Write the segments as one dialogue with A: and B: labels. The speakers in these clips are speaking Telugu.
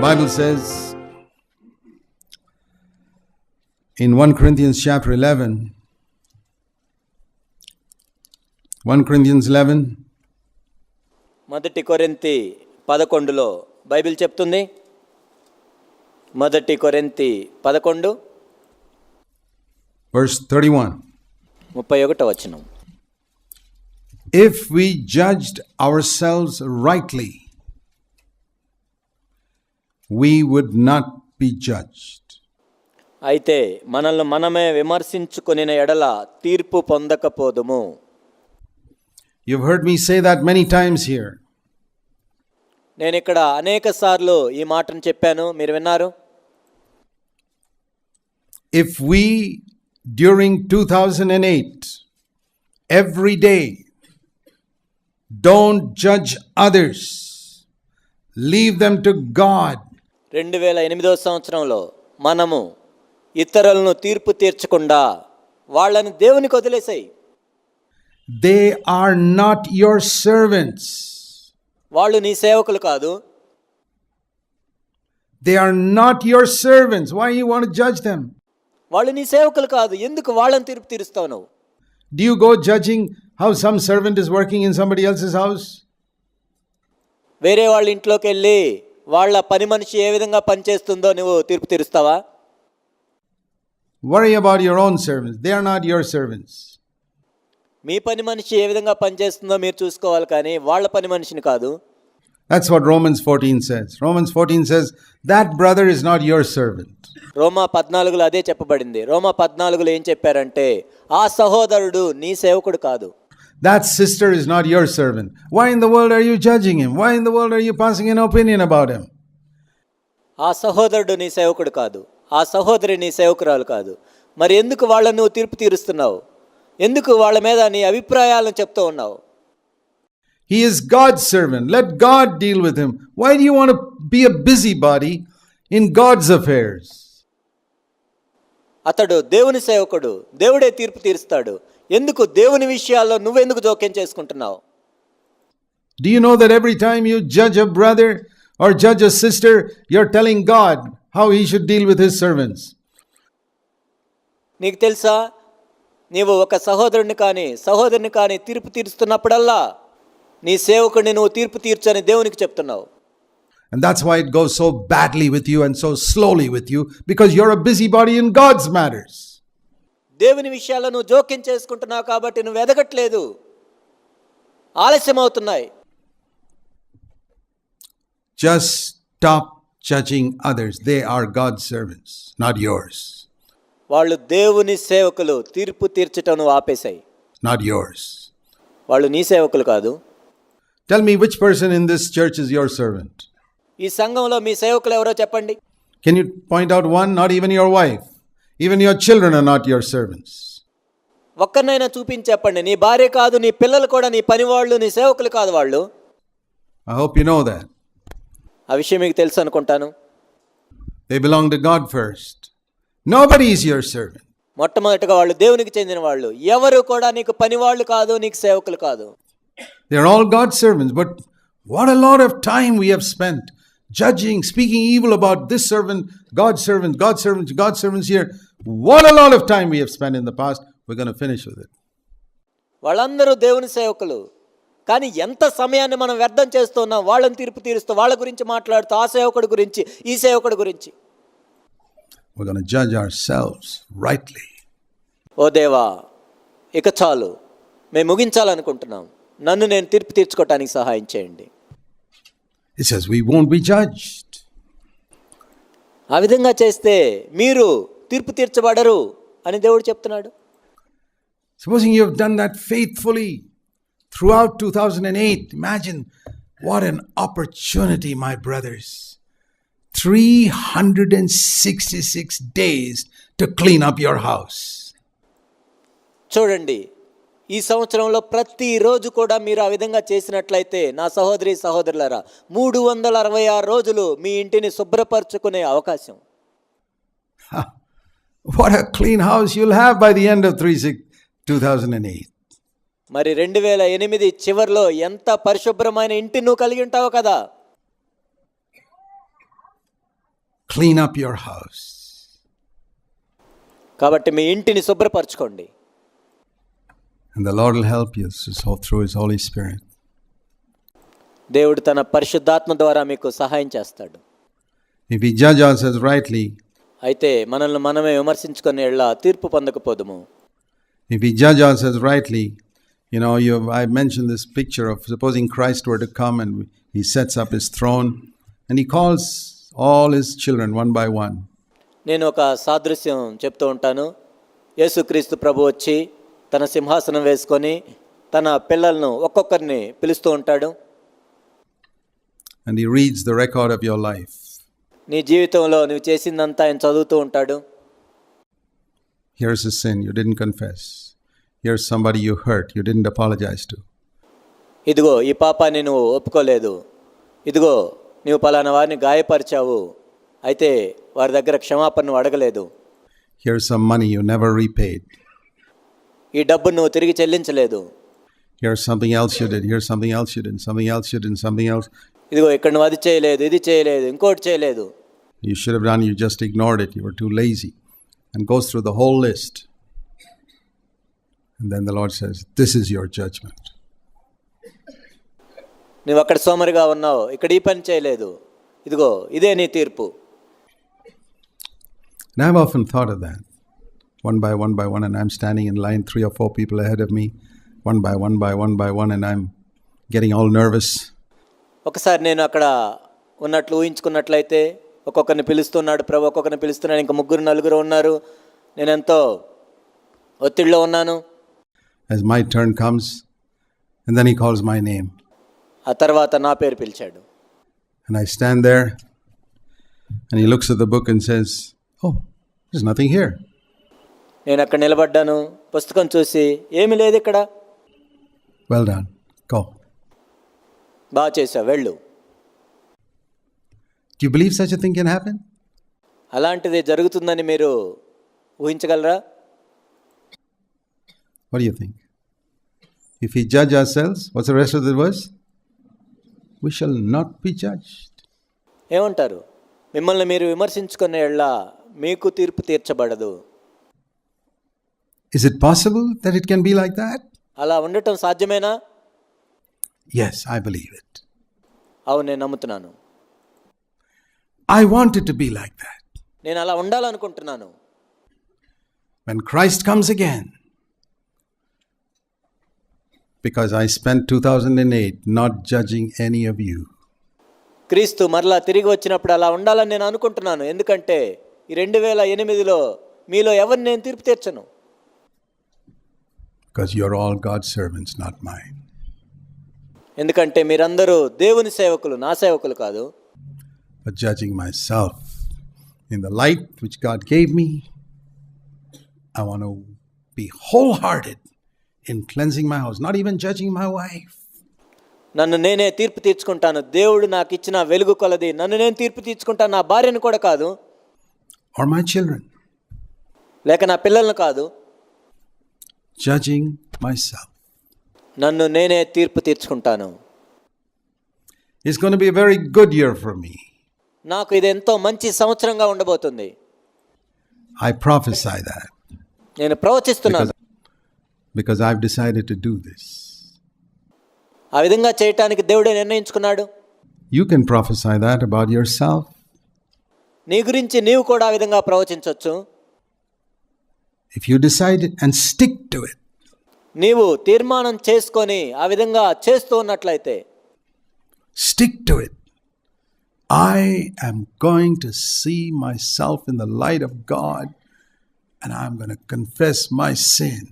A: Bible says in 1 Corinthians chapter 11, 1 Corinthians 11,
B: మొదటి కొరింతి పదకొండులో బైబిల్ చెప్తుంది మొదటి కొరింతి పదకొండు
A: verse 31.
B: ముప్పై ఒకటో వచనం
A: If we judged ourselves rightly, we would not be judged.
B: అయితే మనల్ని మనమే విమర్శించుకుని ఎడల తీర్పు పొందకపోదుము
A: You've heard me say that many times here.
B: నేను ఇక్కడ అనేక సార్లు ఈ మాటను చెప్పాను మీరు విన్నారు
A: If we, during 2008, every day, don't judge others, leave them to God,
B: రెండు వేల ఎనిమిదో సంవత్సరంలో మనము ఇతరులను తీర్పు తీర్చకుండా వాళ్ళని దేవుని వదిలేసాయి.
A: They are not your servants
B: వాళ్ళు నీ సేవకులు కాదు.
A: They are not your servants why you want judge them
B: వాళ్ళు నీ సేవకులు కాదు. ఎందుకు వాళ్ళని తీర్పు తీరుస్తావు నువ్వు?
A: Do you go judging how some servant is working in somebody else house
B: వేరే వాళ్ళ ఇంట్లోకి వెళ్ళి వాళ్ళ పని మనిషి ఏ విధంగా పనిచేస్తుందో నువ్వు తీర్పు తీరుస్తావా
A: Worry about your own servants. They are not your servants.
B: మీ పని మనిషి ఏ విధంగా పనిచేస్తుందో మీరు చూసుకోవాలి కానీ వాళ్ళ పని మనిషిని కాదు
A: That's what Romans 14 says. Romans 14 says, That brother is not your servant.
B: రోమా పద్నాలుగులో అదే చెప్పబడింది రోమా పద్నాలుగులో ఏం చెప్పారంటే ఆ సహోదరుడు నీ సేవకుడు కాదు
A: That sister is not your servant. Why in the world are you judging him? Why in the world are you passing an opinion about him?
B: ఆ సహోదరుడు నీ సేవకుడు కాదు ఆ సహోదరి నీ సేవకురాలు కాదు మరి ఎందుకు వాళ్ళని నువ్వు తీర్పు తీరుస్తున్నావు ఎందుకు వాళ్ళ మీద నీ అభిప్రాయాలను చెప్తూ ఉన్నావు
A: He is God's servant. Let God deal with him. Why do you want to be a busybody in God's affairs?
B: అతడు దేవుని సేవకుడు దేవుడే తీర్పు తీరుస్తాడు ఎందుకు దేవుని విషయాల్లో నువ్వెందుకు జోక్యం చేసుకుంటున్నావు
A: Do you know that every time you judge a brother or judge a sister, you're telling God how he should deal with his servants?
B: నీకు తెలుసా నీవు ఒక సహోదరుని కానీ సహోదరుని కానీ తీర్పు తీరుస్తున్నప్పుడల్లా నీ సేవకుడిని నువ్వు తీర్పు తీర్చని దేవునికి చెప్తున్నావు
A: And that's why it goes so badly with you and so slowly with you because you're a busybody in God's matters.
B: దేవుని విషయాలను నువ్వు జోక్యం చేసుకుంటున్నావు కాబట్టి నువ్వు ఎదగట్లేదు. ఆలస్యమవుతున్నాయి.
A: Just stop judging others they are God servants not yours
B: వాళ్ళు దేవుని సేవకులు తీర్పు తీర్చటను ఆపేశాయి.
A: నాట్ యోర్స్
B: వాళ్ళు నీ సేవకులు కాదు.
A: Tell me which person in this church is your servant
B: ఈ సంఘంలో మీ సేవకులు ఎవరో చెప్పండి.
A: Can you point out one not even your wife Even your children are not your servants.
B: ఒక్కరినైనా చూపించి చెప్పండి నీ భార్య కాదు నీ పిల్లలు కూడా నీ పనివాళ్ళు నీ సేవకులు కాదు వాళ్ళు
A: I hope you know that.
B: ఆ విషయం మీకు తెలుసు అనుకుంటాను
A: They belong to God first. Nobody is your servant.
B: మొట్టమొదటిగా వాళ్ళు దేవునికి చెందిన వాళ్ళు ఎవరు కూడా నీకు పనివాళ్ళు కాదు నీకు సేవకులు కాదు
A: They're all God's servants. But what a lot of time we have spent judging, speaking evil about this servant, God's servant, God's servants, God's servants here. What a lot of time we have spent in the past. We're going to finish with it.
B: వాళ్ళందరూ దేవుని సేవకులు కానీ ఎంత సమయాన్ని మనం వ్యర్థం చేస్తున్నాం వాళ్ళని తీర్పు తీరుస్తూ వాళ్ళ గురించి మాట్లాడుతూ ఆ సేవకుడి గురించి ఈ సేవకుడి గురించి
A: to judge ourselves rightly.
B: ఓ దేవా ఇక చాలు మేము ముగించాలనుకుంటున్నాం నన్ను నేను తీర్పు తీర్చుకోవటానికి సహాయం చేయండి
A: says we won't be judged.
B: ఆ విధంగా చేస్తే మీరు తీర్పు తీర్చబడరు అని దేవుడు చెప్తున్నాడు
A: Supposing you have done that faithfully throughout 2008, imagine what an opportunity, my brothers. 366 days to clean up your house.
B: చూడండి ఈ సంవత్సరంలో ప్రతిరోజు కూడా మీరు ఆ విధంగా చేసినట్లయితే నా సహోదరి సహోదరులారా మూడు వందల అరవై ఆరు రోజులు మీ ఇంటిని శుభ్రపరచుకునే అవకాశం
A: What a clean house you'll have by the end of 3, 2008.
B: మరి రెండు వేల ఎనిమిది చివరిలో ఎంత పరిశుభ్రమైన ఇంటిని నువ్వు కలిగి ఉంటావు కదా
A: Clean up your house.
B: కాబట్టి మీ ఇంటిని శుభ్రపరచుకోండి
A: And the Lord will help you so through His Holy Spirit.
B: దేవుడు తన పరిశుద్ధాత్మ ద్వారా మీకు సహాయం చేస్తాడు
A: If we judge ourselves rightly,
B: అయితే మనల్ని మనమే విమర్శించుకునే ఎళ్ళ తీర్పు పొందకపోదుము
A: if we judge ourselves rightly, you know, you I mentioned this picture of supposing Christ were to come and He sets up His throne and He calls all His children one by one.
B: నేను ఒక సాదృశ్యం చెప్తూ ఉంటాను యేసుక్రీస్తు ప్రభు వచ్చి తన సింహాసనం వేసుకొని తన పిల్లలను ఒక్కొక్కరిని పిలుస్తూ ఉంటాడు
A: and he reads the record of your life.
B: నీ జీవితంలో నువ్వు చేసిందంతా ఆయన చదువుతూ ఉంటాడు
A: Here's a sin you didn't confess. Here's somebody you hurt, you didn't apologize to.
B: ఇదిగో ఈ పాపాన్ని నువ్వు ఒప్పుకోలేదు ఇదిగో నువ్వు పలానా వారిని గాయపరిచావు అయితే వారి దగ్గర క్షమాపణ నువ్వు అడగలేదు
A: Here's some money you never repaid.
B: ఈ డబ్బును నువ్వు తిరిగి చెల్లించలేదు
A: Here's something else you did. Here's something else you did. Something else you did. Something else
B: ఇదిగో ఇక్కడ నువ్వు అది చేయలేదు ఇది చేయలేదు ఇంకోటి చేయలేదు
A: you should have done. You just ignored it. You were too lazy. And goes through the whole list. And then the Lord says, This is your judgment.
B: నువ్వు అక్కడ సోమరిగా ఉన్నావు ఇక్కడ ఈ పని చేయలేదు ఇదిగో ఇదే నీ తీర్పు
A: And I've often thought of that. One by one by one, and I'm standing in line, three or four people ahead of me, one by one by one by one, and I'm getting all nervous.
B: ఒకసారి నేను అక్కడ ఉన్నట్లు ఊహించుకున్నట్లయితే ఒక్కొక్కరిని పిలుస్తున్నాడు ప్రభు ఒక్కొక్కరిని పిలుస్తున్నాడు ఇంకా ముగ్గురు నలుగురు ఉన్నారు నేను ఎంతో ఒత్తిడిలో ఉన్నాను
A: As my turn comes, and then he calls my name.
B: ఆ తర్వాత నా పేరు పిలిచాడు
A: And I stand there, and he looks at the book and says, Oh, there's nothing here.
B: నేను అక్కడ నిలబడ్డాను పుస్తకం చూసి ఏమీ లేదు ఇక్కడ
A: Well done. Go.
B: బాగా చేసావు వెళ్ళు
A: Do you believe such a thing can
B: అలాంటిది జరుగుతుందని మీరు ఊహించగలరా?
A: What you think if you judge ourselves what's the rest of the verse we shall not be judged
B: ఏమంటారు? మిమ్మల్ని మీరు విమర్శించుకునే ఎళ్ళ మీకు తీర్పు తీర్చబడదు.
A: Is it possible that it can be like that
B: అలా ఉండటం సాధ్యమేనా?
A: Yes i believe it.
B: అవును నేను నమ్ముతున్నాను.
A: I want to be like that
B: నేను అలా ఉండాలనుకుంటున్నాను.
A: When Christ comes again because I spend two thousand and eight not judging any of you
B: క్రీస్తు మరలా తిరిగి వచ్చినప్పుడు అలా ఉండాలని నేను అనుకుంటున్నాను. ఎందుకంటే ఈ రెండు వేల ఎనిమిదిలో మీలో ఎవరిని నేను తీర్పు తీర్చను?
A: Because you all God servants not my
B: ఎందుకంటే మీరందరూ దేవుని సేవకులు నా సేవకులు కాదు.
A: But judging myself in the light which God gave me, I want to be wholehearted in cleansing my house, not even judging my wife.
B: నన్ను నేనే తీర్పు తీర్చుకుంటాను దేవుడు నాకు ఇచ్చిన వెలుగు కొలది నన్ను నేను తీర్పు తీర్చుకుంటాను నా భార్యను కూడా కాదు
A: or my children,
B: లేక నా పిల్లలను కాదు
A: judging myself.
B: నన్ను నేనే తీర్పు తీర్చుకుంటాను
A: It's going to be a very good year for me.
B: నాకు ఇది ఎంతో మంచి సంవత్సరంగా ఉండబోతుంది.
A: ఐ ప్రొఫెసై దట్
B: నేను ప్రవచిస్తున్నాను.
A: Because I have decided to do this
B: ఆ విధంగా చేయడానికి దేవుడే నిర్ణయించుకున్నాడు.
A: You can profess prophesy that about yourself
B: నీ గురించి నీవు కూడా ఆ విధంగా ప్రవచించవచ్చు
A: if you decide and stick to it
B: నీవు తీర్మానం చేసుకొని ఆ విధంగా చేస్తూ ఉన్నట్లయితే
A: stick to it I am going to see myself in the light of God and I'm going to confess my sin.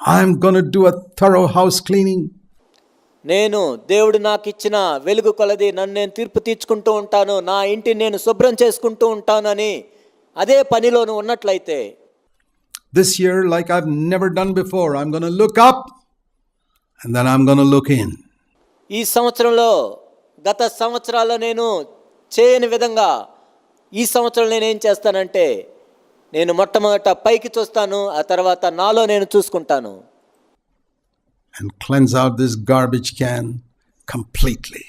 A: I'm going to do a thorough house cleaning.
B: నేను దేవుడు నాకు ఇచ్చిన వెలుగు కొలది నన్ను నేను తీర్పు తీర్చుకుంటూ ఉంటాను నా ఇంటిని నేను శుభ్రం చేసుకుంటూ ఉంటానని అదే పనిలో నువ్వు ఉన్నట్లయితే
A: This year, like I've never done before, I'm going to look up and then I'm going to look in.
B: ఈ సంవత్సరంలో గత సంవత్సరాల్లో నేను చేయని విధంగా ఈ సంవత్సరం నేను చేస్తానంటే నేను మొట్టమొదట పైకి చూస్తాను ఆ తర్వాత నాలో నేను చూసుకుంటాను
A: and cleanse out this garbage can completely.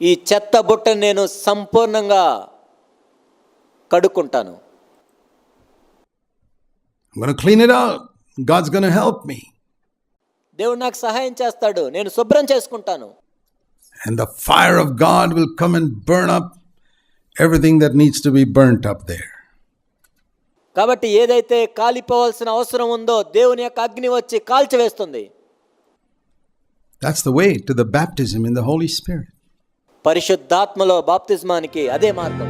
B: ఈ చెత్త బుట్టను నేను సంపూర్ణంగా కడుక్కుంటాను
A: it out. God's going to help me.
B: దేవుడు నాకు సహాయం చేస్తాడు నేను శుభ్రం చేసుకుంటాను
A: And the fire of God will come and burn up everything that needs to be burnt up there.
B: కాబట్టి ఏదైతే కాలిపోవాల్సిన అవసరం ఉందో దేవుని యొక్క అగ్ని వచ్చి కాల్చివేస్తుంది
A: That's the way to the baptism in the Holy Spirit.
B: పరిశుద్ధాత్మలో బాప్తిస్మానికి అదే మార్గం